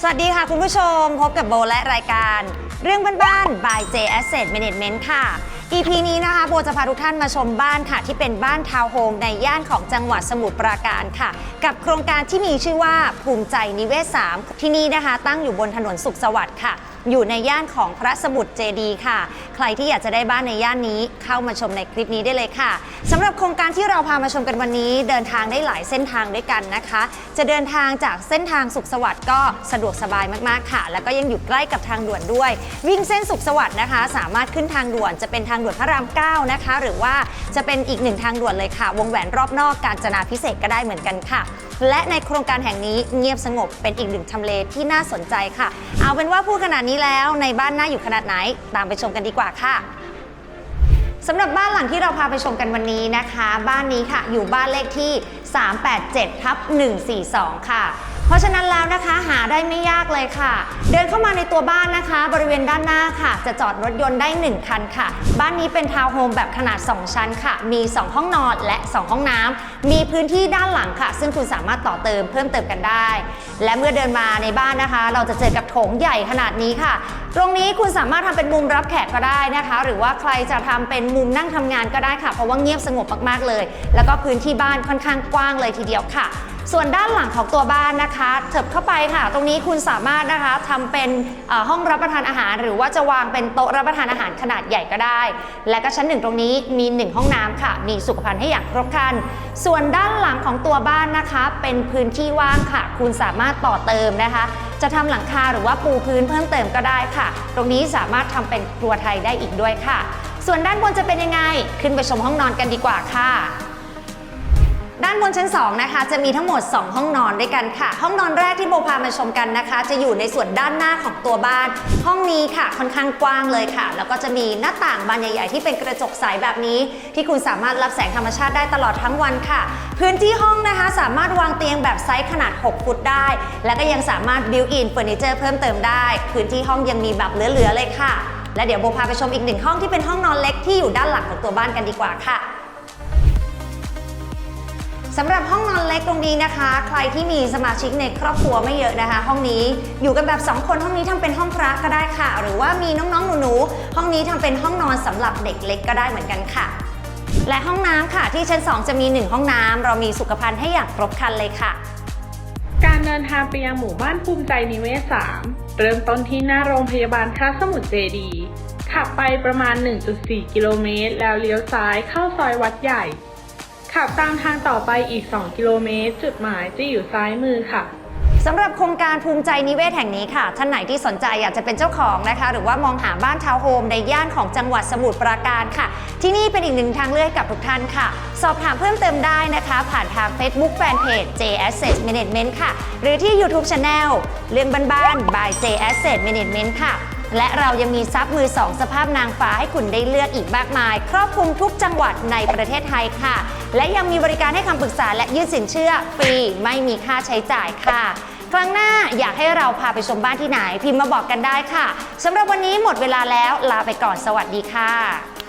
สวัสดีค่ะคุณผู้ชมพบกับโบและรายการ เรื่องบ้านๆ by J Asset Management ค่ะ EP นี้นะคะโบจะพาทุกท่านมาชมบ้านค่ะ ที่เป็นบ้านทาวน์โฮมในย่านของจังหวัดสมุทรปราการค่ะ กับโครงการที่มีชื่อว่าภูมิใจนิเวศ 3 ที่นี่นะคะ ตั้งอยู่บนถนนสุขสวัสดิ์ค่ะ อยู่ในย่านของพระสมุทรเจดีย์ค่ะ ใครที่อยากจะได้บ้านในย่านนี้เข้ามาชมในคลิปนี้ได้เลยค่ะสำหรับโครงการที่เราพามาชมกันวันนี้ เดินทางได้หลายเส้นทางด้วยกันนะคะ จะเดินทางจากเส้นทางสุขสวัสดิ์ก็สะดวกสบายมากๆค่ะ แล้วก็ยังอยู่ใกล้กับทางด่วนด้วย วิ่งเส้นสุขสวัสดิ์นะคะ สามารถขึ้นทางด่วนจะเป็นทางางด่วนพระราม 9 นะคะ หรือว่าจะเป็นอีกหนึ่งทางด่วนเลยค่ะ วงแหวนรอบนอกการจนาพิเศษก็ได้เหมือนกันค่ะ และในโครงการแห่งนี้เงียบสงบเป็นอีกหนึ่งทำเลที่น่าสนใจค่ะ เอาเป็นว่าพูดขนาดนี้แล้วในบ้านน่าอยู่ขนาดไหน ตามไปชมกันดีกว่าค่ะสำหรับบ้านหลังที่เราพาไปชมกันวันนี้นะคะ บ้านนี้ค่ะ อยู่บ้านเลขที่ 387ทับ142 ค่ะ เพราะฉะนั้นแล้วนะคะหาได้ไม่ยากเลยค่ะ เดินเข้ามาในตัวบ้านนะคะ บริเวณด้านหน้าค่ะ จะจอดรถยนต์ได้ 1 คันค่ะ บ้านนี้เป็นทาวน์โฮมแบบขนาด 2 ชั้นค่ะ มี 2 ห้องนอนและ 2 ห้องน้ำมีพื้นที่ด้านหลังค่ะ ซึ่งคุณสามารถต่อเติมเพิ่มเติมกันได้ และเมื่อเดินมาในบ้านนะคะ เราจะเจอกับโถงใหญ่ขนาดนี้ค่ะ ตรงนี้คุณสามารถทำเป็นมุมรับแขกก็ได้นะคะ หรือว่าใครจะทำเป็นมุมนั่งทำงานก็ได้ค่ะ เพราะว่าเงียบสงบมากๆเลย แล้วก็พื้นที่บ้านค่อนข้างกว้างเลยทีเดียวค่ะ ส่วนด้านหลังของตัวบ้านนะคะเถิบเข้าไปค่ะ ตรงนี้คุณสามารถนะคะทำเป็นห้องรับประทานอาหาร หรือว่าจะวางเป็นโต๊ะรับประทานอาหารขนาดใหญ่ก็ได้ และก็ชั้นหนึ่งตรงนี้มี 1 ห้องน้ำค่ะ มีสุขภัณฑ์ให้อย่างครบครัน ส่วนด้านหลังของตัวบ้านนะคะ เป็นพื้นที่ว่างค่ะ คุณสามารถต่อเติมนะคะ จะทำหลังคาหรือว่าปูพื้นเพิ่มเติมก็ได้ค่ะ ตรงนี้สามารถทำเป็นครัวไทยได้อีกด้วยค่ะ ส่วนด้านบนจะเป็นยังไง ขึ้นไปชมห้องนอนกันดีกว่าค่ะ ด้านบนชั้น 2 นะคะ จะมีทั้งหมด 2 ห้องนอนด้วยกันค่ะ ห้องนอนแรกที่โบพามาชมกันนะคะ จะอยู่ในส่วนด้านหน้าของตัวบ้าน ห้องนี้ค่ะค่อนข้างกว้างเลยค่ะ แล้วก็จะมีหน้าต่างบานใหญ่ ๆ ที่เป็นกระจกใสแบบนี้ ที่คุณสามารถรับแสงธรรมชาติได้ตลอดทั้งวันค่ะ พื้นที่ห้องนะคะสามารถวางเตียงแบบไซส์ขนาด 6 ฟุตได้ แล้วก็ยังสามารถบิวอินเฟอร์นิเจอร์เพิ่มเติมได้ พื้นที่ห้องยังมีแบบเหลือๆเลยค่ะ และเดี๋ยวโบพาไปชมอีกหนึ่งห้องที่เป็นห้องนอนเล็กที่อยู่ด้านหลังของตัวบ้านกันดีกว่าค่ะ สำหรับห้องนอนเล็กตรงนี้นะคะ ใครที่มีสมาชิกในครอบครัวไม่เยอะนะคะ ห้องนี้อยู่กันแบบ 2 คนห้องนี้ทำเป็นห้องพระก็ได้ค่ะ หรือว่ามีน้องๆหนูๆห้องนี้ทำเป็นห้องนอนสำหรับเด็กเล็กก็ได้เหมือนกันค่ะ และห้องน้ำค่ะที่ชั้น 2 จะมี 1 ห้องน้ำเรามีสุขภัณฑ์ให้อย่างครบครันเลยค่ะ การเดินทางไปยังหมู่บ้านภูมิใจนิเวศ3เริ่มต้นที่หน้าโรงพยาบาลพระสมุทรเจดีขับไปประมาณ 1.4 กิโลเมตร แล้วเลี้ยวซ้ายเข้าซอยวัดใหญ่ ขับตามทางต่อไปอีก 2 กิโลเมตร จุดหมายจะอยู่ซ้ายมือค่ะ สำหรับโครงการภูมิใจนิเวศแห่งนี้ค่ะ ท่านไหนที่สนใจอยากจะเป็นเจ้าของนะคะ หรือว่ามองหาบ้านทาวน์โฮมในย่านของจังหวัดสมุทรปราการค่ะ ที่นี่เป็นอีกหนึ่งทางเลือกกับทุกท่านค่ะ สอบถามเพิ่มเติมได้นะคะ ผ่านทาง Facebook Fanpage J Asset Management ค่ะ หรือที่ YouTube Channel เรื่องบ้านๆ by J Asset Management ค่ะ และเรายังมีซับมือสองสภาพนางฟ้าให้คุณได้เลือกอีกมากมาย ครอบคลุมทุกจังหวัดในประเทศไทยค่ะ และยังมีบริการให้คำปรึกษาและยื่นสินเชื่อฟรีไม่มีค่าใช้จ่ายค่ะ ครั้งหน้าอยากให้เราพาไปชมบ้านที่ไหนพิมพ์มาบอกกันได้ค่ะสำหรับวันนี้หมดเวลาแล้วลาไปก่อนสวัสดีค่ะ